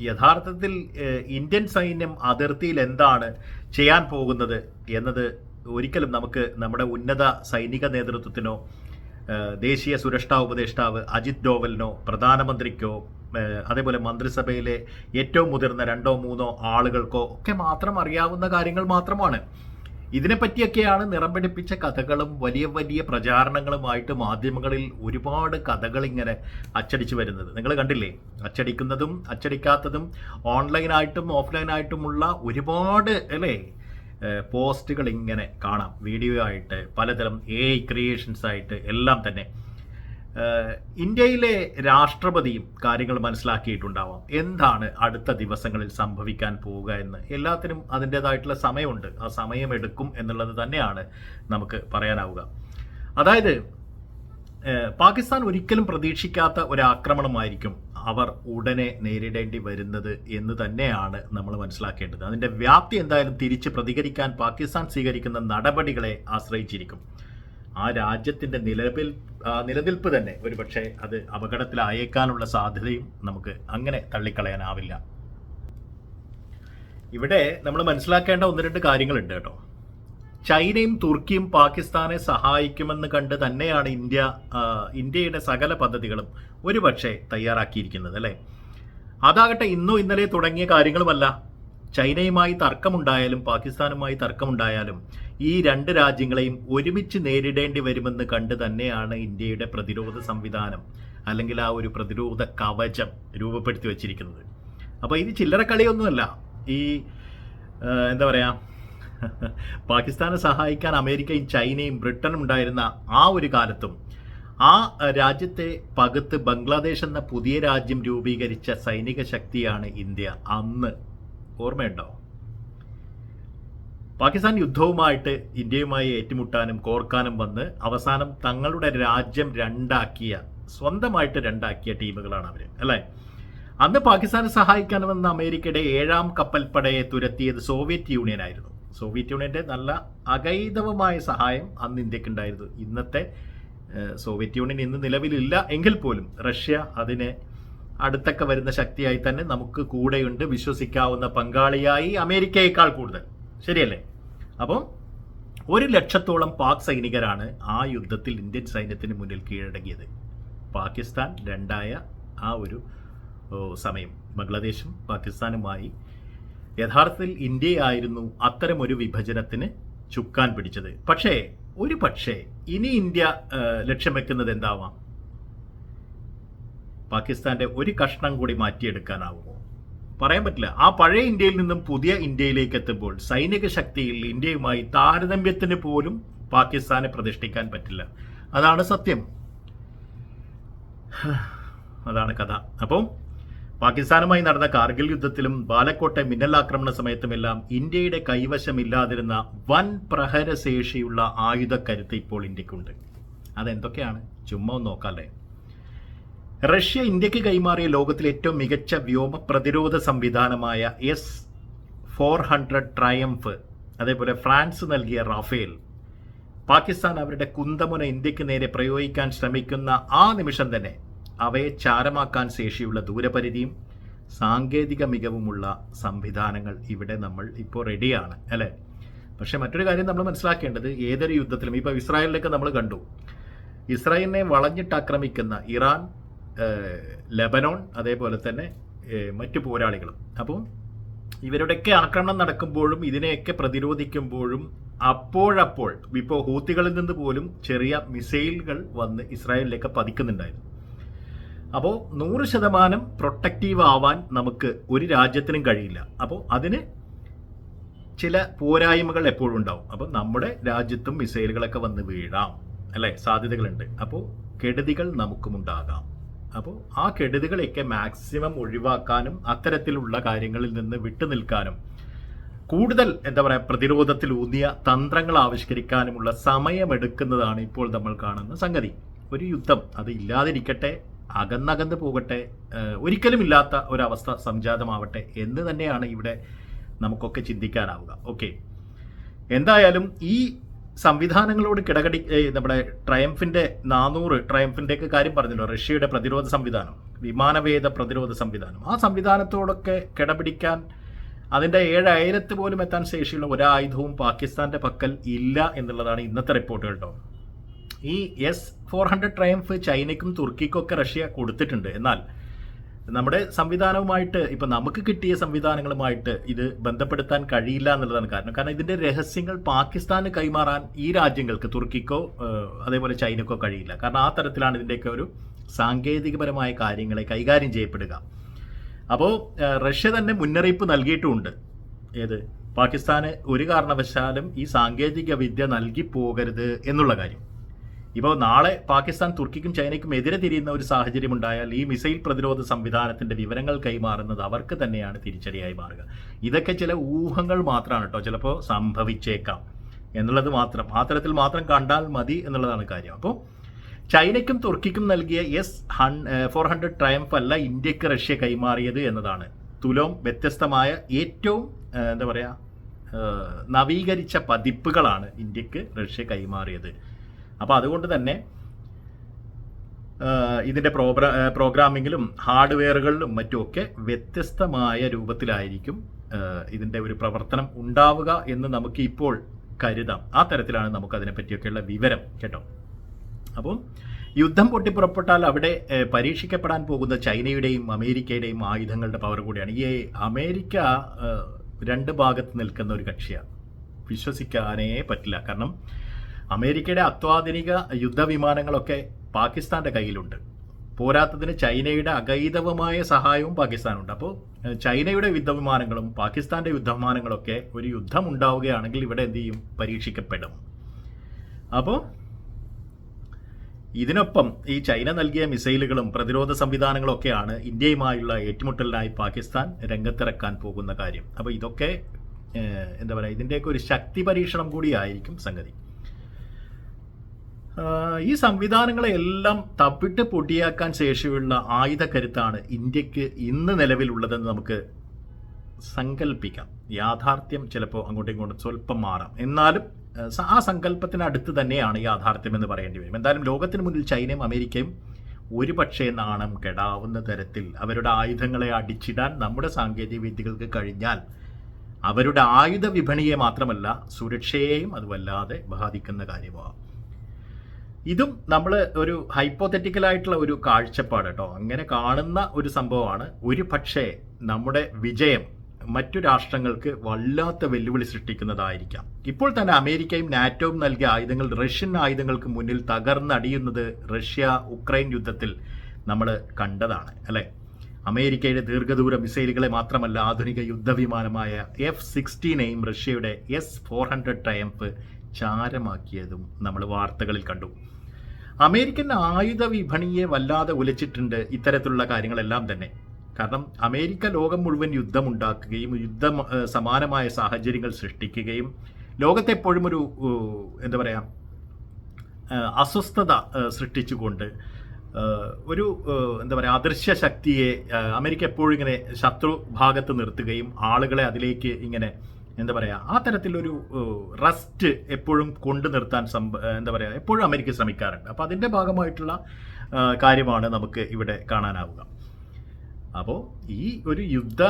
യഥാർത്ഥത്തിൽ ഇന്ത്യൻ സൈന്യം അതിർത്തിയിൽ എന്താണ് ചെയ്യാൻ പോകുന്നത് എന്നത് ഒരിക്കലും നമുക്ക് നമ്മുടെ ഉന്നത സൈനിക നേതൃത്വത്തിനോ ദേശീയ സുരക്ഷാ ഉപദേഷ്ടാവ് അജിത് ഡോവലിനോ പ്രധാനമന്ത്രിക്കോ അതേപോലെ മന്ത്രിസഭയിലെ ഏറ്റവും മുതിർന്ന രണ്ടോ മൂന്നോ ആളുകൾക്കോ ഒക്കെ മാത്രം അറിയാവുന്ന കാര്യങ്ങൾ മാത്രമാണ്. ഇതിനെപ്പറ്റിയൊക്കെയാണ് നിറം പിടിപ്പിച്ച കഥകളും വലിയ വലിയ പ്രചാരണങ്ങളുമായിട്ട് മാധ്യമങ്ങളിൽ ഒരുപാട് കഥകൾ ഇങ്ങനെ അച്ചടിച്ചു വരുന്നത്. നിങ്ങൾ കണ്ടില്ലേ? അച്ചടിക്കുന്നതും അച്ചടിക്കാത്തതും ഓൺലൈനായിട്ടും ഓഫ്ലൈനായിട്ടുമുള്ള ഒരുപാട് അല്ലേ? പോസ്റ്റുകൾ ഇങ്ങനെ കാണാം. വീഡിയോ ആയിട്ട് പലതരം എ ക്രിയേഷൻസ് ആയിട്ട് എല്ലാം തന്നെ. ഇന്ത്യയിലെ രാഷ്ട്രപതിയും കാര്യങ്ങൾ മനസ്സിലാക്കിയിട്ടുണ്ടാവാം. എന്താണ് അടുത്ത ദിവസങ്ങളിൽ സംഭവിക്കാൻ പോവുക എന്ന്. എല്ലാത്തിനും അതിന്റെതായിട്ടുള്ള സമയമുണ്ട്. ആ സമയം എടുക്കും എന്നുള്ളത് തന്നെയാണ് നമുക്ക് പറയാനാവുക. അതായത് പാകിസ്ഥാൻ ഒരിക്കലും പ്രതീക്ഷിക്കാത്ത ഒരു ആക്രമണമായിരിക്കും അവർ ഉടനെ നേരിടേണ്ടി വരുന്നത് എന്ന് തന്നെയാണ് നമ്മൾ മനസ്സിലാക്കേണ്ടത്. അതിന്റെ വ്യാപ്തി എന്തായാലും തിരിച്ച് പ്രതികരിക്കാൻ പാകിസ്ഥാൻ സ്വീകരിക്കുന്ന നടപടികളെ ആശ്രയിച്ചിരിക്കും. ആ രാജ്യത്തിന്റെ നിലവിൽ നിലനിൽപ്പ് തന്നെ ഒരുപക്ഷെ അത് അപകടത്തിലായേക്കാനുള്ള സാധ്യതയും നമുക്ക് അങ്ങനെ തള്ളിക്കളയാനാവില്ല. ഇവിടെ നമ്മൾ മനസ്സിലാക്കേണ്ട ഒന്ന് രണ്ട് കാര്യങ്ങളുണ്ട് കേട്ടോ. ചൈനയും തുർക്കിയും പാകിസ്ഥാനെ സഹായിക്കുമെന്ന് കണ്ട് തന്നെയാണ് ഇന്ത്യ ഇന്ത്യയുടെ സകല പദ്ധതികളും ഒരുപക്ഷെ തയ്യാറാക്കിയിരിക്കുന്നത് അല്ലേ? അതാകട്ടെ ഇന്നോ ഇന്നലെ തുടങ്ങിയ കാര്യങ്ങളുമല്ല. ചൈനയുമായി തർക്കമുണ്ടായാലും പാകിസ്ഥാനുമായി തർക്കമുണ്ടായാലും ഈ രണ്ട് രാജ്യങ്ങളെയും ഒരുമിച്ച് നേരിടേണ്ടി വരുമെന്ന് കണ്ട് തന്നെയാണ് ഇന്ത്യയുടെ പ്രതിരോധ സംവിധാനം അല്ലെങ്കിൽ ആ ഒരു പ്രതിരോധ കവചം രൂപപ്പെടുത്തി വച്ചിരിക്കുന്നത്. അപ്പോൾ ഇത് ചില്ലറ കളിയൊന്നുമല്ല. ഈ എന്താ പറയാ പാകിസ്ഥാനെ സഹായിക്കാൻ അമേരിക്കയും ചൈനയും ബ്രിട്ടനും ഉണ്ടായിരുന്ന ആ ഒരു കാലത്തും ആ രാജ്യത്തെ പകുത്ത് ബംഗ്ലാദേശ് എന്ന പുതിയ രാജ്യം രൂപീകരിച്ച സൈനിക ശക്തിയാണ് ഇന്ത്യ അന്ന്. ഓർമ്മയുണ്ടോ? പാകിസ്ഥാൻ യുദ്ധവുമായിട്ട് ഇന്ത്യയുമായി ഏറ്റുമുട്ടാനും കോർക്കാനും വന്ന് അവസാനം തങ്ങളുടെ രാജ്യം രണ്ടാക്കിയ സ്വന്തമായിട്ട് രണ്ടാക്കിയ ടീമുകളാണ് അവർ അല്ലേ? അന്ന് പാകിസ്ഥാനെ സഹായിക്കാൻ വന്ന അമേരിക്കയുടെ ഏഴാം കപ്പൽപ്പടയെ തുരത്തിയത് സോവിയറ്റ് യൂണിയൻ ആയിരുന്നു. സോവിയറ്റ് യൂണിയന്റെ നല്ല അകൈതവമായ സഹായം അന്ന് ഇന്ത്യക്കുണ്ടായിരുന്നു ഇന്നത്തെ സോവിയറ്റ് യൂണിയൻ ഇന്ന് നിലവിലില്ല എങ്കിൽ പോലും റഷ്യ അതിനെ അടുത്തൊക്കെ വരുന്ന ശക്തിയായി തന്നെ നമുക്ക് കൂടെയുണ്ട്. വിശ്വസിക്കാവുന്ന പങ്കാളിയായി അമേരിക്കയേക്കാൾ കൂടുതൽ. ശരിയല്ലേ? അപ്പം ഒരു ലക്ഷത്തോളം പാക് സൈനികരാണ് ആ യുദ്ധത്തിൽ ഇന്ത്യൻ സൈന്യത്തിന് മുന്നിൽ കീഴടങ്ങിയത്. പാകിസ്ഥാൻ രണ്ടായ ആ ഒരു സമയം. ബംഗ്ലാദേശും പാകിസ്ഥാനുമായി യഥാർത്ഥത്തിൽ ഇന്ത്യയായിരുന്നു അത്തരമൊരു വിഭജനത്തിന് ചുക്കാൻ പിടിച്ചത്. പക്ഷേ ഒരു പക്ഷേ ഇനി ഇന്ത്യ ലക്ഷ്യം വെക്കുന്നത് എന്താവാം? പാകിസ്ഥാന്റെ ഒരു കഷ്ണം കൂടി മാറ്റിയെടുക്കാനാവുമോ? പറയാൻ പറ്റില്ല. ആ പഴയ ഇന്ത്യയിൽ നിന്നും പുതിയ ഇന്ത്യയിലേക്ക് എത്തുമ്പോൾ സൈനിക ശക്തിയിൽ ഇന്ത്യയുമായി താരതമ്യത്തിന് പോലും പാകിസ്ഥാനെ പ്രതിഷ്ഠിക്കാൻ പറ്റില്ല. അതാണ് സത്യം. അതാണ് കഥ. അപ്പം പാകിസ്ഥാനുമായി നടന്ന കാർഗിൽ യുദ്ധത്തിലും ബാലക്കോട്ടെ മിന്നലാക്രമണ സമയത്തുമെല്ലാം ഇന്ത്യയുടെ കൈവശമില്ലാതിരുന്ന വൻ പ്രഹരശേഷിയുള്ള ആയുധക്കരുത്ത് ഇപ്പോൾ ഇന്ത്യക്കുണ്ട്. അതെന്തൊക്കെയാണ്? ചുമ്മാ നോക്കാം നോക്കാല്ലേ? റഷ്യ ഇന്ത്യയ്ക്ക് കൈമാറിയ ലോകത്തിലെ ഏറ്റവും മികച്ച വ്യോമ പ്രതിരോധ സംവിധാനമായ എസ് ഫോർ ഹൺഡ്രഡ് ട്രയംഫ് അതേപോലെ ഫ്രാൻസ് നൽകിയ റാഫേൽ പാകിസ്ഥാൻ അവരുടെ കുന്തമുന ഇന്ത്യയ്ക്ക് നേരെ പ്രയോഗിക്കാൻ ശ്രമിക്കുന്ന ആ നിമിഷം തന്നെ അവയെ ചാരമാക്കാൻ ശേഷിയുള്ള ദൂരപരിധിയും സാങ്കേതിക മികവുമുള്ള സംവിധാനങ്ങൾ ഇവിടെ നമ്മൾ ഇപ്പോൾ റെഡിയാണ് അല്ലേ? പക്ഷേ മറ്റൊരു കാര്യം നമ്മൾ മനസ്സിലാക്കേണ്ടത് ഏതൊരു യുദ്ധത്തിലും ഇപ്പോൾ ഇസ്രായേലിലേക്ക് നമ്മൾ കണ്ടു. ഇസ്രായേലിനെ വളഞ്ഞിട്ട് ആക്രമിക്കുന്ന ഇറാൻ ലെബനോൺ അതേപോലെ തന്നെ മറ്റു പോരാളികളും. അപ്പോൾ ഇവരുടെയൊക്കെ ആക്രമണം നടക്കുമ്പോഴും ഇതിനെയൊക്കെ പ്രതിരോധിക്കുമ്പോഴും അപ്പോഴപ്പോൾ ഇപ്പോൾ ഹൂത്തികളിൽ നിന്ന് പോലും ചെറിയ മിസൈലുകൾ വന്ന് ഇസ്രായേലിലേക്ക് പതിക്കുന്നുണ്ടായിരുന്നു. അപ്പോൾ നൂറ് ശതമാനം പ്രൊട്ടക്റ്റീവ് ആവാൻ നമുക്ക് ഒരു രാജ്യത്തിനും കഴിയില്ല. അപ്പോൾ അതിന് ചില പോരായ്മകൾ എപ്പോഴും ഉണ്ടാവും. അപ്പോൾ നമ്മുടെ രാജ്യത്തും മിസൈലുകളൊക്കെ വന്ന് വീഴാം അല്ലേ? സാധ്യതകളുണ്ട്. അപ്പോൾ കെടുതികൾ നമുക്കും ഉണ്ടാകാം. അപ്പോൾ ആ കെടുതികളെയൊക്കെ മാക്സിമം ഒഴിവാക്കാനും അത്തരത്തിലുള്ള കാര്യങ്ങളിൽ നിന്ന് വിട്ടുനിൽക്കാനും കൂടുതൽ എന്താ പറയുക പ്രതിരോധത്തിൽ ഊന്നിയ തന്ത്രങ്ങൾ ആവിഷ്കരിക്കാനുമുള്ള സമയമെടുക്കുന്നതാണ് ഇപ്പോൾ നമ്മൾ കാണുന്ന സംഗതി. ഒരു യുദ്ധം അത് ഇല്ലാതിരിക്കട്ടെ അകന്നകന്ന് പോകട്ടെ ഒരിക്കലും ഇല്ലാത്ത ഒരവസ്ഥ സംജാതമാവട്ടെ എന്ന് തന്നെയാണ് ഇവിടെ നമുക്കൊക്കെ ചിന്തിക്കാനാവുക. ഓക്കെ എന്തായാലും ഈ സംവിധാനങ്ങളോട് കിടകടി നമ്മുടെ ട്രയംഫിന്റെ നാനൂറ് ട്രയംഫിന്റെ ഒക്കെ കാര്യം പറഞ്ഞല്ലോ റഷ്യയുടെ പ്രതിരോധ സംവിധാനം വിമാനവേദ പ്രതിരോധ സംവിധാനം. ആ സംവിധാനത്തോടൊക്കെ കിടപിടിക്കാൻ അതിന്റെ ഏഴായിരത്ത് പോലും എത്താൻ ശേഷിയുള്ള ഒരായുധവും പാകിസ്ഥാന്റെ പക്കൽ ഇല്ല എന്നുള്ളതാണ് ഇന്നത്തെ റിപ്പോർട്ട് കേട്ടോ. ഈ എസ് ഫോർ ഹൺഡ്രഡ് ട്രയംഫ് ചൈനയ്ക്കും തുർക്കിക്കും ഒക്കെ റഷ്യ കൊടുത്തിട്ടുണ്ട്. എന്നാൽ നമ്മുടെ സംവിധാനവുമായിട്ട് ഇപ്പം നമുക്ക് കിട്ടിയ സംവിധാനങ്ങളുമായിട്ട് ഇത് ബന്ധപ്പെടുത്താൻ കഴിയില്ല എന്നുള്ളതാണ് കാരണം. കാരണം ഇതിന്റെ രഹസ്യങ്ങൾ പാകിസ്ഥാന് കൈമാറാൻ ഈ രാജ്യങ്ങൾക്ക് തുർക്കിക്കോ അതേപോലെ ചൈനക്കോ കഴിയില്ല. കാരണം ആ തരത്തിലാണ് ഇതിന്റെയൊക്കെ ഒരു സാങ്കേതികപരമായ കാര്യങ്ങളെ കൈകാര്യം ചെയ്യപ്പെടുക. അപ്പോൾ റഷ്യ തന്നെ മുന്നറിയിപ്പ് നൽകിയിട്ടുമുണ്ട്. ഏത്? പാകിസ്ഥാന് ഒരു കാരണവശാലും ഈ സാങ്കേതിക വിദ്യ നൽകി പോകരുത് എന്നുള്ള കാര്യം. ഇപ്പോൾ നാളെ പാകിസ്ഥാൻ തുർക്കിക്കും ചൈനയ്ക്കും എതിരെ തിരിയുന്ന ഒരു സാഹചര്യം ഉണ്ടായാൽ ഈ മിസൈൽ പ്രതിരോധ സംവിധാനത്തിന്റെ വിവരങ്ങൾ കൈമാറുന്നത് അവർക്ക് തന്നെയാണ് തിരിച്ചടിയായി മാറുക. ഇതൊക്കെ ചില ഊഹങ്ങൾ മാത്രമാണ് കേട്ടോ ചിലപ്പോൾ സംഭവിച്ചേക്കാം എന്നുള്ളത് മാത്രം. ആ മാത്രം കണ്ടാൽ മതി എന്നുള്ളതാണ് കാര്യം. അപ്പോൾ ചൈനയ്ക്കും തുർക്കിക്കും നൽകിയ എസ് ഹൺ ഫോർ ഹൺഡ്രഡ് ട്രയംഫ് അല്ല ഇന്ത്യയ്ക്ക് റഷ്യ കൈമാറിയത് എന്നതാണ്. തുലോം വ്യത്യസ്തമായ ഏറ്റവും എന്താ പറയുക നവീകരിച്ച പതിപ്പുകളാണ് ഇന്ത്യയ്ക്ക് റഷ്യ കൈമാറിയത്. അപ്പോൾ അതുകൊണ്ട് തന്നെ ഇതിന്റെ പ്രോഗ്രാ പ്രോഗ്രാമിങ്ങിലും ഹാർഡ്വെയറുകളിലും മറ്റുമൊക്കെ വ്യത്യസ്തമായ രൂപത്തിലായിരിക്കും ഇതിന്റെ ഒരു പ്രവർത്തനം ഉണ്ടാവുക എന്ന് നമുക്ക് ഇപ്പോൾ കരുതാം. ആ തരത്തിലാണ് നമുക്ക് അതിനെപ്പറ്റിയൊക്കെയുള്ള വിവരം കേട്ടോ. അപ്പോൾ യുദ്ധം പൊട്ടിപ്പുറപ്പെട്ടാൽ അവിടെ പരീക്ഷിക്കപ്പെടാൻ പോകുന്ന ചൈനയുടെയും അമേരിക്കയുടെയും ആയുധങ്ങളുടെ പവർ കൂടിയാണ്. ഈ അമേരിക്ക രണ്ട് ഭാഗത്ത് നിൽക്കുന്ന ഒരു കക്ഷിയാണ്. വിശ്വസിക്കാനേ പറ്റില്ല. കാരണം അമേരിക്കയുടെ അത്യാധുനിക യുദ്ധവിമാനങ്ങളൊക്കെ പാകിസ്ഥാന്റെ കയ്യിലുണ്ട്. പോരാത്തതിന് ചൈനയുടെ അഗൈതവമായ സഹായവും പാകിസ്ഥാനുണ്ട്. അപ്പോൾ ചൈനയുടെ യുദ്ധവിമാനങ്ങളും പാകിസ്ഥാന്റെ യുദ്ധവിമാനങ്ങളൊക്കെ ഒരു യുദ്ധം ഉണ്ടാവുകയാണെങ്കിൽ ഇവിടെ എന്ത് ചെയ്യും? പരീക്ഷിക്കപ്പെടും. അപ്പോൾ ഇതിനൊപ്പം ഈ ചൈന നൽകിയ മിസൈലുകളും പ്രതിരോധ സംവിധാനങ്ങളൊക്കെയാണ് ഇന്ത്യയുമായുള്ള ഏറ്റുമുട്ടലിനായി പാകിസ്ഥാൻ രംഗത്തിറക്കാൻ പോകുന്ന കാര്യം. അപ്പോൾ ഇതൊക്കെ എന്താ പറയുക ഇതിന്റെയൊക്കെ ഒരു ശക്തി പരീക്ഷണം കൂടിയായിരിക്കും സംഗതി. ഈ സംവിധാനങ്ങളെ എല്ലാം തപ്പിട്ട് പൊടിയാക്കാൻ ശേഷിയുള്ള ആയുധക്കരുത്താണ് ഇന്ത്യയ്ക്ക് ഇന്ന് നിലവിലുള്ളതെന്ന് നമുക്ക് സങ്കല്പിക്കാം യാഥാർത്ഥ്യം ചിലപ്പോൾ അങ്ങോട്ടും ഇങ്ങോട്ടും സ്വല്പം മാറാം. എന്നാലും ആ സങ്കല്പത്തിനടുത്ത് തന്നെയാണ് യാഥാർത്ഥ്യം എന്ന് പറയേണ്ടി വരും. എന്തായാലും ലോകത്തിന് മുന്നിൽ ചൈനയും അമേരിക്കയും ഒരു പക്ഷേ നാണം കെടാവുന്ന തരത്തിൽ അവരുടെ ആയുധങ്ങളെ അടിച്ചിടാൻ നമ്മുടെ സാങ്കേതിക വിദ്യകൾക്ക് കഴിഞ്ഞാൽ അവരുടെ ആയുധ വിപണിയെ മാത്രമല്ല സുരക്ഷയെയും അത് വല്ലാതെ ബാധിക്കുന്ന കാര്യമാണ് ഇതും നമ്മൾ ഒരു ഹൈപ്പോത്തറ്റിക്കൽ ആയിട്ടുള്ള ഒരു കാഴ്ചപ്പാട് കേട്ടോ അങ്ങനെ കാണുന്ന ഒരു സംഭവമാണ്. ഒരു പക്ഷേ നമ്മുടെ വിജയം മറ്റു രാഷ്ട്രങ്ങൾക്ക് വല്ലാത്ത വെല്ലുവിളി സൃഷ്ടിക്കുന്നതായിരിക്കാം. ഇപ്പോൾ തന്നെ അമേരിക്കയും നാറ്റോയും നൽകിയ ആയുധങ്ങൾ റഷ്യൻ ആയുധങ്ങൾക്ക് മുന്നിൽ തകർന്നടിയുന്നത് റഷ്യ ഉക്രൈൻ യുദ്ധത്തിൽ നമ്മൾ കണ്ടതാണ് അല്ലേ? അമേരിക്കയുടെ ദീർഘദൂര മിസൈലുകളെ മാത്രമല്ല ആധുനിക യുദ്ധവിമാനമായ എഫ് സിക്സ്റ്റീനെയും റഷ്യയുടെ എസ് ഫോർ ഹൺഡ്രഡ് ചാരമാക്കിയതും നമ്മൾ വാർത്തകളിൽ കണ്ടു. അമേരിക്കൻ ആയുധ വിപണിയെ വല്ലാതെ ഉലച്ചിട്ടുണ്ട് ഇത്തരത്തിലുള്ള കാര്യങ്ങളെല്ലാം തന്നെ. കാരണം അമേരിക്ക ലോകം മുഴുവൻ യുദ്ധമുണ്ടാക്കുകയും യുദ്ധ സമാനമായ സാഹചര്യങ്ങൾ സൃഷ്ടിക്കുകയും ലോകത്തെപ്പോഴും ഒരു എന്താ പറയുക അസ്വസ്ഥത സൃഷ്ടിച്ചുകൊണ്ട് ഒരു എന്താ പറയുക അദൃശ്യ ശക്തിയെ അമേരിക്ക എപ്പോഴും ഇങ്ങനെ ശത്രു ഭാഗത്ത് നിർത്തുകയും ആളുകളെ അതിലേക്ക് ഇങ്ങനെ എന്താ പറയുക ആ തരത്തിലൊരു റസ്റ്റ് എപ്പോഴും കൊണ്ടു നിർത്താൻ എന്താ പറയുക എപ്പോഴും അമേരിക്ക ശ്രമിക്കാറുണ്ട്. അപ്പോൾ അതിന്റെ ഭാഗമായിട്ടുള്ള കാര്യമാണ് നമുക്ക് ഇവിടെ കാണാനാവുക. അപ്പോൾ ഈ ഒരു യുദ്ധ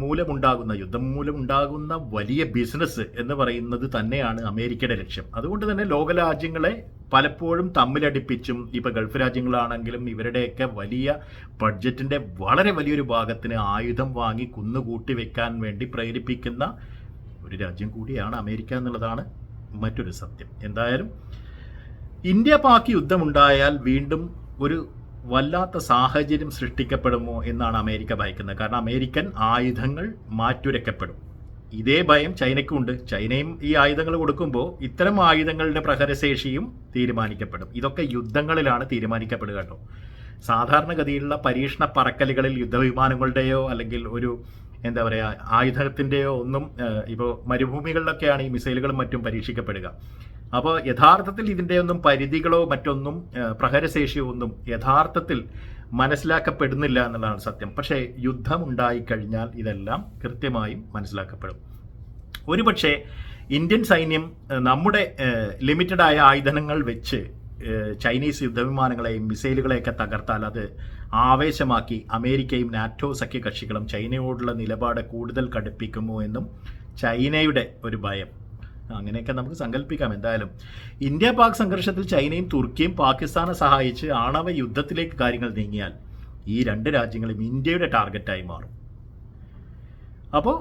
മൂലമുണ്ടാകുന്ന യുദ്ധം മൂലമുണ്ടാകുന്ന വലിയ ബിസിനസ് എന്ന് പറയുന്നത് തന്നെയാണ് അമേരിക്കയുടെ ലക്ഷ്യം. അതുകൊണ്ട് തന്നെ ലോക രാജ്യങ്ങളെ പലപ്പോഴും തമ്മിലടിപ്പിച്ചും ഇപ്പൊ ഗൾഫ് രാജ്യങ്ങളാണെങ്കിലും ഇവരുടെയൊക്കെ വലിയ ബഡ്ജറ്റിന്റെ വളരെ വലിയൊരു ഭാഗത്തിന് ആയുധം വാങ്ങി കുന്നുകൂട്ടി വെക്കാൻ വേണ്ടി പ്രേരിപ്പിക്കുന്ന ഒരു രാജ്യം കൂടിയാണ് അമേരിക്ക എന്നുള്ളതാണ് മറ്റൊരു സത്യം. എന്തായാലും ഇന്ത്യ പാക് യുദ്ധമുണ്ടായാൽ വീണ്ടും ഒരു വല്ലാത്ത സാഹചര്യം സൃഷ്ടിക്കപ്പെടുമോ എന്നാണ് അമേരിക്ക ഭയക്കുന്നത്. കാരണം അമേരിക്കൻ ആയുധങ്ങൾ മാറ്റുരക്കപ്പെടും. ഇതേ ഭയം ചൈനയ്ക്കുണ്ട്. ചൈനയും ഈ ആയുധങ്ങൾ കൊടുക്കുമ്പോൾ ഇത്തരം ആയുധങ്ങളുടെ പ്രഹരശേഷിയും തീരുമാനിക്കപ്പെടും. ഇതൊക്കെ യുദ്ധങ്ങളിലാണ് തീരുമാനിക്കപ്പെടുക കേട്ടോ. സാധാരണഗതിയിലുള്ള പരീക്ഷണ പറക്കലുകളിൽ യുദ്ധവിമാനങ്ങളുടെയോ അല്ലെങ്കിൽ ഒരു എന്താ പറയുക ആയുധത്തിന്റെയോ ഒന്നും ഇപ്പോൾ മരുഭൂമികളിലൊക്കെയാണ് ഈ മിസൈലുകളും മറ്റും പരീക്ഷിക്കപ്പെടുക. അപ്പോൾ യഥാർത്ഥത്തിൽ ഇതിന്റെ ഒന്നും പരിധികളോ മറ്റൊന്നും പ്രഹരശേഷിയോ ഒന്നും യഥാർത്ഥത്തിൽ മനസ്സിലാക്കപ്പെടുന്നില്ല എന്നുള്ളതാണ് സത്യം. പക്ഷേ യുദ്ധം ഉണ്ടായിക്കഴിഞ്ഞാൽ ഇതെല്ലാം കൃത്യമായും മനസ്സിലാക്കപ്പെടും. ഒരുപക്ഷെ ഇന്ത്യൻ സൈന്യം നമ്മുടെ ലിമിറ്റഡായ ആയ ആയുധങ്ങൾ വെച്ച് ചൈനീസ് യുദ്ധവിമാനങ്ങളെയും മിസൈലുകളെയൊക്കെ തകർത്താൽ അത് ആവേശമാക്കി അമേരിക്കയും നാറ്റോ സഖ്യകക്ഷികളും ചൈനയോടുള്ള നിലപാട് കൂടുതൽ കടുപ്പിക്കുമോ എന്നും ചൈനയുടെ ഒരു ഭയം. അങ്ങനെയൊക്കെ നമുക്ക് സങ്കല്പിക്കാം എന്തായാലും. ഇന്ത്യ പാക് സംഘർഷത്തിൽ ചൈനയും തുർക്കിയും പാകിസ്ഥാനെ സഹായിച്ച് ആണവ യുദ്ധത്തിലേക്ക് കാര്യങ്ങൾ നീങ്ങിയാൽ ഈ രണ്ട് രാജ്യങ്ങളും ഇന്ത്യയുടെ ടാർഗറ്റായി മാറും. അപ്പോൾ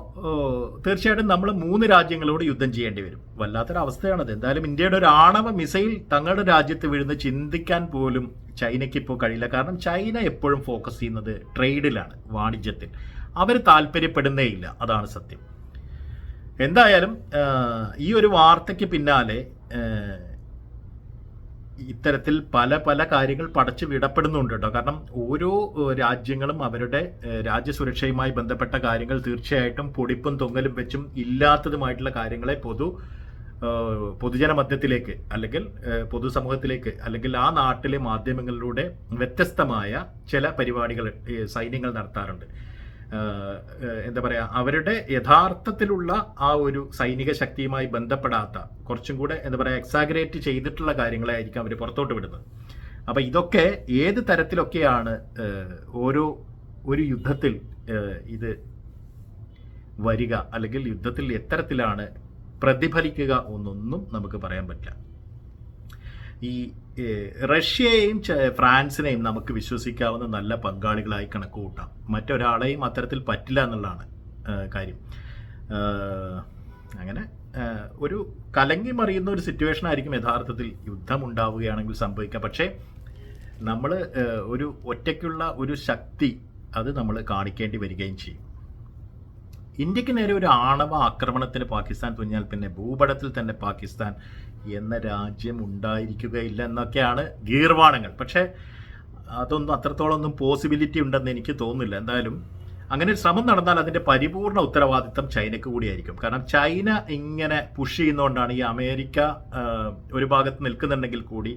തീർച്ചയായിട്ടും നമ്മൾ മൂന്ന് രാജ്യങ്ങളോട് യുദ്ധം ചെയ്യേണ്ടി വരും. വല്ലാത്തൊരവസ്ഥയാണത്. എന്തായാലും ഇന്ത്യയുടെ ഒരു ആണവ മിസൈൽ തങ്ങളുടെ രാജ്യത്ത് വീഴുന്ന ചിന്തിക്കാൻ പോലും ചൈനയ്ക്ക് ഇപ്പോൾ കഴിയില്ല. കാരണം ചൈന എപ്പോഴും ഫോക്കസ് ചെയ്യുന്നത് ട്രേഡിലാണ് വാണിജ്യത്തിൽ. അവർ താല്പര്യപ്പെടുന്നേ ഇല്ല അതാണ് സത്യം. എന്തായാലും ഈ ഒരു വാർത്തയ്ക്ക് പിന്നാലെ ഇത്തരത്തിൽ പല പല കാര്യങ്ങൾ പടച്ചു വിടപ്പെടുന്നുണ്ട് കേട്ടോ. കാരണം ഓരോ രാജ്യങ്ങളും അവരുടെ രാജ്യസുരക്ഷയുമായി ബന്ധപ്പെട്ട കാര്യങ്ങൾ തീർച്ചയായിട്ടും പൊടിപ്പും തൊങ്ങലും വെച്ചും ഇല്ലാത്തതുമായിട്ടുള്ള കാര്യങ്ങളെ പൊതു ഏഹ്, പൊതുജന മധ്യത്തിലേക്ക് അല്ലെങ്കിൽ പൊതുസമൂഹത്തിലേക്ക് അല്ലെങ്കിൽ ആ നാട്ടിലെ മാധ്യമങ്ങളിലൂടെ വ്യത്യസ്തമായ ചില പരിപാടികൾ സൈന്യങ്ങൾ നടത്താറുണ്ട്. എന്താ പറയുക അവരുടെ യഥാർത്ഥത്തിലുള്ള ആ ഒരു സൈനിക ശക്തിയുമായി ബന്ധപ്പെടാത്ത കുറച്ചും കൂടെ എന്താ പറയുക എക്സാഗ്രേറ്റ് ചെയ്തിട്ടുള്ള കാര്യങ്ങളായിരിക്കും അവർ പുറത്തോട്ട് വിടുന്നത്. അപ്പം ഇതൊക്കെ ഏത് തരത്തിലൊക്കെയാണ് ഓരോ ഒരു യുദ്ധത്തിൽ ഇത് വരിക അല്ലെങ്കിൽ യുദ്ധത്തിൽ എത്തരത്തിലാണ് പ്രതിഫലിക്കുക എന്നൊന്നും നമുക്ക് പറയാൻ പറ്റില്ല. ഈ റഷ്യയെയും ഫ്രാൻസിനെയും നമുക്ക് വിശ്വസിക്കാവുന്ന നല്ല പങ്കാളികളായി കണക്ക് കൂട്ടാം മറ്റൊരാളെയും അത്തരത്തിൽ പറ്റില്ല എന്നുള്ളതാണ് കാര്യം. അങ്ങനെ ഒരു കലങ്ങി മറിയുന്ന ഒരു സിറ്റുവേഷൻ ആയിരിക്കും യഥാർത്ഥത്തിൽ യുദ്ധം ഉണ്ടാവുകയാണെങ്കിൽ സംഭവിക്കുക. പക്ഷേ നമ്മൾ ഒരു ഒറ്റയ്ക്കുള്ള ഒരു ശക്തി അത് നമ്മൾ കാണിക്കേണ്ടി വരികയും ചെയ്യും. ഇന്ത്യയ്ക്ക് നേരെ ഒരു ആണവ ആക്രമണത്തിന് പാകിസ്ഥാൻ തുനിഞ്ഞാൽ പിന്നെ ഭൂപടത്തിൽ തന്നെ പാകിസ്ഥാൻ എന്ന രാജ്യം ഉണ്ടായിരിക്കുകയില്ല എന്നൊക്കെയാണ് ഗീർവാണങ്ങൾ. പക്ഷേ അതൊന്നും അത്രത്തോളം ഒന്നും പോസിബിലിറ്റി ഉണ്ടെന്ന് എനിക്ക് തോന്നുന്നില്ല. എന്തായാലും അങ്ങനെ ശ്രമം നടന്നാൽ അതിന്റെ പരിപൂർണ ഉത്തരവാദിത്തം ചൈനക്ക് കൂടിയായിരിക്കും. കാരണം ചൈന ഇങ്ങനെ പുഷ് ചെയ്യുന്നതുകൊണ്ടാണ് ഈ അമേരിക്ക ഒരു ഭാഗത്ത് നിൽക്കുന്നുണ്ടെങ്കിൽ കൂടി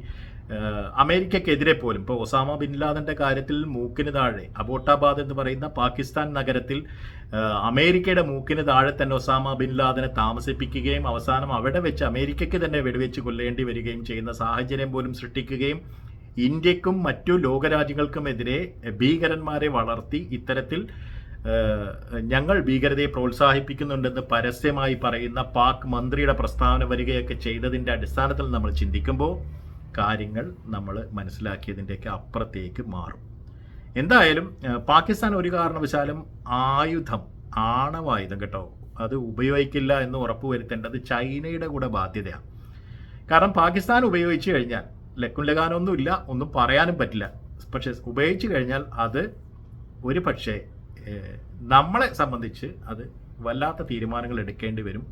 അമേരിക്കക്കെതിരെ പോലും ഇപ്പോൾ ഒസാമ ബിൻ ലാദന്റെ കാര്യത്തിൽ മൂക്കിന് താഴെ അബോട്ടാബാദ് എന്ന് പറയുന്ന പാകിസ്ഥാൻ നഗരത്തിൽ അമേരിക്കയുടെ മൂക്കിന് താഴെ തന്നെ ഒസാമ ബിൻ ലാദനെ താമസിപ്പിക്കുകയും അവസാനം അവിടെ വെച്ച് അമേരിക്കയ്ക്ക് തന്നെ വെടിവെച്ച് കൊല്ലേണ്ടി വരികയും ചെയ്യുന്ന സാഹചര്യം പോലും സൃഷ്ടിക്കുകയും ഇന്ത്യക്കും മറ്റു ലോകരാജ്യങ്ങൾക്കുമെതിരെ ഭീകരന്മാരെ വളർത്തി ഇത്തരത്തിൽ ഞങ്ങൾ ഭീകരതയെ പ്രോത്സാഹിപ്പിക്കുന്നുണ്ടെന്ന് പരസ്യമായി പറയുന്ന പാക് മന്ത്രിയുടെ പ്രസ്താവന വരികയൊക്കെ ചെയ്തതിന്റെ അടിസ്ഥാനത്തിൽ നമ്മൾ ചിന്തിക്കുമ്പോൾ കാര്യങ്ങൾ നമ്മൾ മനസ്സിലാക്കിയതിന്റെയൊക്കെ അപ്പുറത്തേക്ക് മാറും. എന്തായാലും പാകിസ്ഥാൻ ഒരു കാരണവശാലും ആയുധം ആണവായുധം കേട്ടോ അത് ഉപയോഗിക്കില്ല എന്ന് ഉറപ്പ് ഉറപ്പുവരുത്തേണ്ടത് ചൈനയുടെ കൂടെ ബാധ്യതയാണ്. കാരണം പാകിസ്ഥാൻ ഉപയോഗിച്ചു കഴിഞ്ഞാൽ ലക്കും ലഗാനൊന്നും ഇല്ല ഒന്നും പറയാനും പറ്റില്ല. പക്ഷേ ഉപയോഗിച്ചു കഴിഞ്ഞാൽ അത് ഒരു പക്ഷേ നമ്മളെ സംബന്ധിച്ച് അത് വല്ലാത്ത തീരുമാനങ്ങൾ എടുക്കേണ്ടി വരും.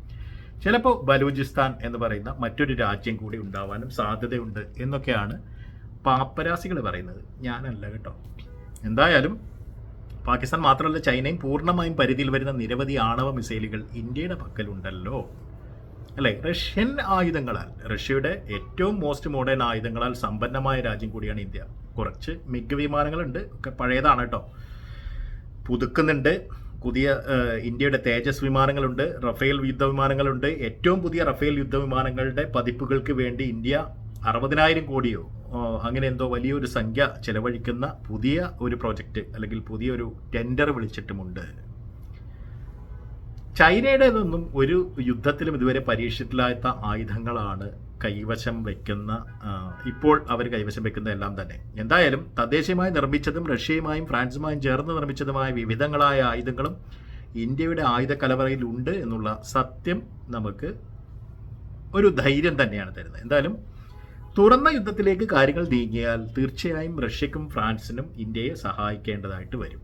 ചിലപ്പോൾ ബലൂചിസ്ഥാൻ എന്ന് പറയുന്ന മറ്റൊരു രാജ്യം കൂടി ഉണ്ടാവാനും സാധ്യതയുണ്ട് എന്നൊക്കെയാണ് പാപ്പരാസികൾ പറയുന്നത്. ഞാനല്ല കേട്ടോ. എന്തായാലും പാകിസ്ഥാൻ മാത്രമല്ല ചൈനയും പൂർണമായും പരിധിയിൽ വരുന്ന നിരവധി ആണവ മിസൈലുകൾ ഇന്ത്യയുടെ പക്കലുണ്ടല്ലോ. അല്ലേ? റഷ്യൻ ആയുധങ്ങളാൽ റഷ്യയുടെ ഏറ്റവും മോസ്റ്റ് മോഡേൺ ആയുധങ്ങളാൽ സമ്പന്നമായ രാജ്യം കൂടിയാണ് ഇന്ത്യ. കുറച്ച് മിഗ് വിമാനങ്ങളുണ്ട്. ഒക്കെ പഴയതാണ് കേട്ടോ. പുതുക്കുന്നുണ്ട്. പുതിയ ഇന്ത്യയുടെ തേജസ് വിമാനങ്ങളുണ്ട് റഫേൽ യുദ്ധവിമാനങ്ങളുണ്ട് ഏറ്റവും പുതിയ റഫേൽ യുദ്ധവിമാനങ്ങളുടെ പതിപ്പുകൾക്ക് വേണ്ടി ഇന്ത്യ അറുപതിനായിരം കോടിയോ അങ്ങനെ എന്തോ വലിയൊരു സംഖ്യ ചെലവഴിക്കുന്ന പുതിയ ഒരു പ്രോജക്റ്റ് അല്ലെങ്കിൽ പുതിയൊരു ടെൻഡർ വിളിച്ചിട്ടുമുണ്ട്. ചൈനയുടേതൊന്നും ഒരു യുദ്ധത്തിലും ഇതുവരെ പരീക്ഷിച്ചിട്ടില്ലാത്ത ആയുധങ്ങളാണ് കൈവശം വെക്കുന്ന ഇപ്പോൾ അവർ കൈവശം വെക്കുന്ന എല്ലാം തന്നെ. എന്തായാലും തദ്ദേശീയമായി നിർമ്മിച്ചതും റഷ്യയുമായും ഫ്രാൻസുമായും ചേർന്ന് നിർമ്മിച്ചതുമായ വിവിധങ്ങളായ ആയുധങ്ങളും ഇന്ത്യയുടെ ആയുധ കലവറയിൽ ഉണ്ട് എന്നുള്ള സത്യം നമുക്ക് ഒരു ധൈര്യം തന്നെയാണ് തരുന്നത്. എന്തായാലും തുറന്ന യുദ്ധത്തിലേക്ക് കാര്യങ്ങൾ നീങ്ങിയാൽ തീർച്ചയായും റഷ്യക്കും ഫ്രാൻസിനും ഇന്ത്യയെ സഹായിക്കേണ്ടതായിട്ട് വരും.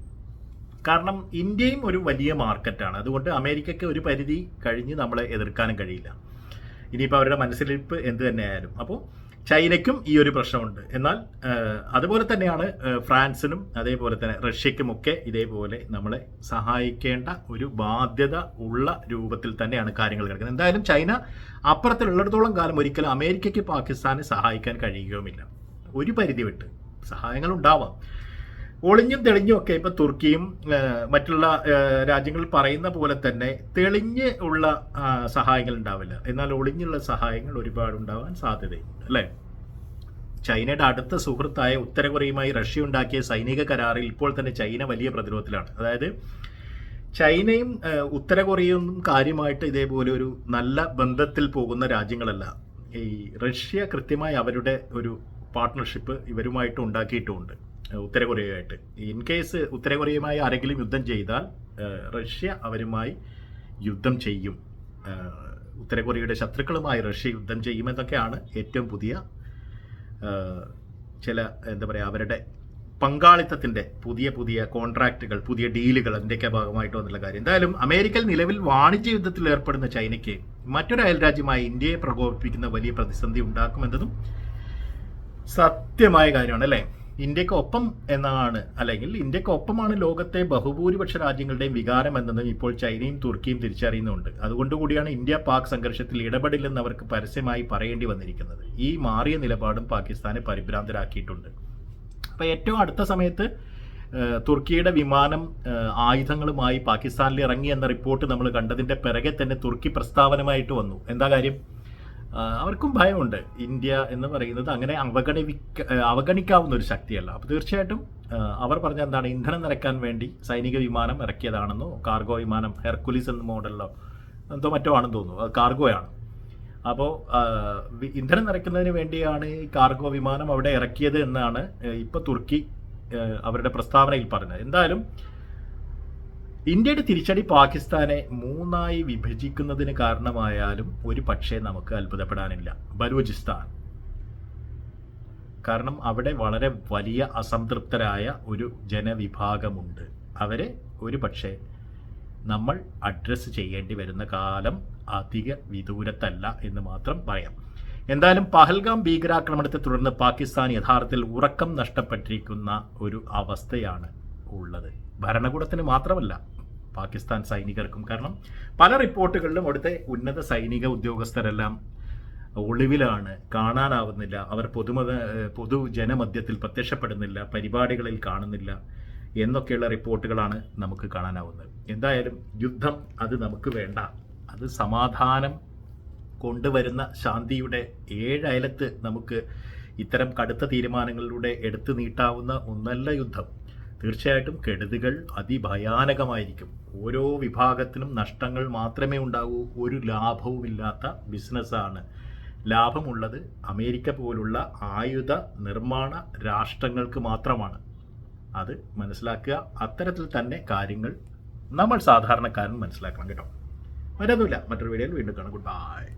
കാരണം ഇന്ത്യയും ഒരു വലിയ മാർക്കറ്റാണ് അതുകൊണ്ട് അമേരിക്കയ്ക്ക് ഒരു പരിധി കഴിഞ്ഞ് നമ്മളെ എതിർക്കാനും കഴിയില്ല. ഇനിയിപ്പോൾ അവരുടെ മനസ്സിലിരിപ്പ് എന്ത് തന്നെയായാലും. അപ്പോൾ ചൈനയ്ക്കും ഈ ഒരു പ്രശ്നമുണ്ട്. എന്നാൽ അതുപോലെ തന്നെയാണ് ഫ്രാൻസിനും അതേപോലെ തന്നെ റഷ്യക്കുമൊക്കെ ഇതേപോലെ നമ്മളെ സഹായിക്കേണ്ട ഒരു ബാധ്യത ഉള്ള രൂപത്തിൽ തന്നെയാണ് കാര്യങ്ങൾ കിടക്കുന്നത്. എന്തായാലും ചൈന അപ്പുറത്തിലുള്ളിടത്തോളം കാലം ഒരിക്കലും അമേരിക്കയ്ക്ക് പാകിസ്ഥാനെ സഹായിക്കാൻ കഴിയുകയുമില്ല. ഒരു പരിധി വിട്ട് സഹായങ്ങൾ ഉണ്ടാവാം. ഒളിഞ്ഞും തെളിഞ്ഞും ഒക്കെ ഇപ്പൊ തുർക്കിയും മറ്റുള്ള രാജ്യങ്ങൾ പറയുന്ന പോലെ തന്നെ തെളിഞ്ഞ് ഉള്ള സഹായങ്ങൾ ഉണ്ടാവില്ല. എന്നാൽ ഒളിഞ്ഞുള്ള സഹായങ്ങൾ ഒരുപാട് ഉണ്ടാവാൻ സാധ്യതയുണ്ട് അല്ലേ? ചൈനയുടെ അടുത്ത സുഹൃത്തായ ഉത്തര കൊറിയയുമായി റഷ്യ ഉണ്ടാക്കിയ സൈനിക കരാറിൽ ഇപ്പോൾ തന്നെ ചൈന വലിയ പ്രതിരോധത്തിലാണ്. അതായത് ചൈനയും ഉത്തര കൊറിയയും കാര്യമായിട്ട് ഇതേപോലെ ഒരു നല്ല ബന്ധത്തിൽ പോകുന്ന രാജ്യങ്ങളല്ല. ഈ റഷ്യ കൃത്യമായി അവരുടെ ഒരു പാർട്ട്ണർഷിപ്പ് ഇവരുമായിട്ട് ഉണ്ടാക്കിയിട്ടുമുണ്ട്. ഉത്തര കൊറിയയുമായിട്ട് ഇൻ കേസ് ഉത്തര കൊറിയയുമായി ആരെങ്കിലും യുദ്ധം ചെയ്താൽ റഷ്യ അവരുമായി യുദ്ധം ചെയ്യും. ഉത്തര കൊറിയയുടെ ശത്രുക്കളുമായി റഷ്യ യുദ്ധം ചെയ്യുമെന്നൊക്കെയാണ് ഏറ്റവും പുതിയ ചില എന്താ പറയുക അവരുടെ പങ്കാളിത്തത്തിന്റെ പുതിയ പുതിയ കോൺട്രാക്റ്റുകൾ പുതിയ ഡീലുകൾ അതിന്റെയൊക്കെ ഭാഗമായിട്ട് വന്നുള്ള കാര്യം. എന്തായാലും അമേരിക്കൻ നിലവിൽ വാണിജ്യ യുദ്ധത്തിൽ ഏർപ്പെടുന്ന ചൈനയ്ക്ക് മറ്റൊരു അയൽരാജ്യമായ ഇന്ത്യയെ പ്രകോപിപ്പിക്കുന്ന വലിയ പ്രതിസന്ധി ഉണ്ടാക്കുമെന്നതും സത്യമായ കാര്യമാണ് അല്ലേ? ഇന്ത്യക്കൊപ്പം എന്നാണ് അല്ലെങ്കിൽ ഇന്ത്യക്കൊപ്പമാണ് ലോകത്തെ ബഹുഭൂരിപക്ഷ രാജ്യങ്ങളുടെയും വികാരം എന്നതും ഇപ്പോൾ ചൈനയും തുർക്കിയും തിരിച്ചറിയുന്നുണ്ട്. അതുകൊണ്ടുകൂടിയാണ് ഇന്ത്യ പാക് സംഘർഷത്തിൽ ഇടപെടില്ലെന്ന് അവർക്ക് പരസ്യമായി പറയേണ്ടി വന്നിരിക്കുന്നത്. ഈ മാറിയ നിലപാടും പാകിസ്ഥാനെ പരിഭ്രാന്തരാക്കിയിട്ടുണ്ട്. അപ്പോൾ ഏറ്റവും അടുത്ത സമയത്ത് തുർക്കിയുടെ വിമാനം ആയുധങ്ങളുമായി പാകിസ്ഥാനിൽ ഇറങ്ങി എന്ന റിപ്പോർട്ട് നമ്മൾ കണ്ടതിന്റെ പിറകെ തന്നെ തുർക്കി പ്രസ്താവനമായിട്ട് വന്നു. എന്താ കാര്യം? അവർക്കും ഭയമുണ്ട്. ഇന്ത്യ എന്ന് പറയുന്നത് അങ്ങനെ അവഗണിക്ക അവഗണിക്കാവുന്ന ഒരു ശക്തിയല്ല. അപ്പോൾ തീർച്ചയായിട്ടും അവർ പറഞ്ഞ എന്താണ് ഇന്ധനം നിറയ്ക്കാൻ വേണ്ടി സൈനിക വിമാനം ഇറക്കിയതാണെന്നോ കാർഗോ വിമാനം ഹെർക്കുലിസ് എന്ന മോഡലിലോ എന്തോ മറ്റോ ആണെന്ന് തോന്നുന്നു. അത് കാർഗോയാണ്. അപ്പോൾ ഇന്ധനം നിറയ്ക്കുന്നതിന് വേണ്ടിയാണ് ഈ കാർഗോ വിമാനം അവിടെ ഇറക്കിയത് എന്നാണ് ഇപ്പോൾ തുർക്കി അവരുടെ പ്രസ്താവനയിൽ പറഞ്ഞത്. എന്തായാലും ഇന്ത്യയുടെ തിരിച്ചടി പാകിസ്ഥാനെ മൂന്നായി വിഭജിക്കുന്നതിന് കാരണമായാലും ഒരു പക്ഷേ നമുക്ക് അത്ഭുതപ്പെടാനില്ല. ബലൂചിസ്ഥാൻ. കാരണം അവിടെ വളരെ വലിയ അസംതൃപ്തരായ ഒരു ജനവിഭാഗമുണ്ട്. അവരെ ഒരു പക്ഷേ നമ്മൾ അഡ്രസ്സ് ചെയ്യേണ്ടി വരുന്ന കാലം അധിക വിദൂരത്തല്ല എന്ന് മാത്രം പറയാം. എന്തായാലും പഹൽഗാം ഭീകരാക്രമണത്തെ തുടർന്ന് പാകിസ്ഥാൻ യഥാർത്ഥത്തിൽ ഉറക്കം നഷ്ടപ്പെട്ടിരിക്കുന്ന ഒരു അവസ്ഥയാണ് ഉള്ളത്. ഭരണകൂടത്തിന് മാത്രമല്ല പാകിസ്ഥാൻ സൈനികർക്കും കാരണം പല റിപ്പോർട്ടുകളിലും അവിടുത്തെ ഉന്നത സൈനിക ഉദ്യോഗസ്ഥരെല്ലാം ഒളിവിലാണ് കാണാനാവുന്നില്ല അവർ പൊതുമത പൊതു പൊതുജനമധ്യത്തിൽ പ്രത്യക്ഷപ്പെടുന്നില്ല പരിപാടികളിൽ കാണുന്നില്ല എന്നൊക്കെയുള്ള റിപ്പോർട്ടുകളാണ് നമുക്ക് കാണാനാവുന്നത്. എന്തായാലും യുദ്ധം അത് നമുക്ക് വേണ്ട. അത് സമാധാനം കൊണ്ടുവരുന്ന ശാന്തിയുടെ ഏഴയലത്ത് നമുക്ക് ഇത്തരം കടുത്ത തീരുമാനങ്ങളിലൂടെ എടുത്തു നീട്ടാവുന്ന ഒന്നല്ല യുദ്ധം. തീർച്ചയായിട്ടും കെടുതികൾ അതിഭയാനകമായിരിക്കും. ഓരോ വിഭാഗത്തിനും നഷ്ടങ്ങൾ മാത്രമേ ഉണ്ടാകൂ ഒരു ലാഭവുമില്ലാത്ത ബിസിനസ്സാണ്. ലാഭമുള്ളത് അമേരിക്ക പോലുള്ള ആയുധ നിർമ്മാണ രാഷ്ട്രങ്ങൾക്ക് മാത്രമാണ്. അത് മനസ്സിലാക്കുക. അത്തരത്തിൽ തന്നെ കാര്യങ്ങൾ നമ്മൾ സാധാരണക്കാരൻ മനസ്സിലാക്കണം കേട്ടോ. വരതുമില്ല മറ്റൊരു വീഡിയോയിൽ വീണ്ടും കാണാം. Good bye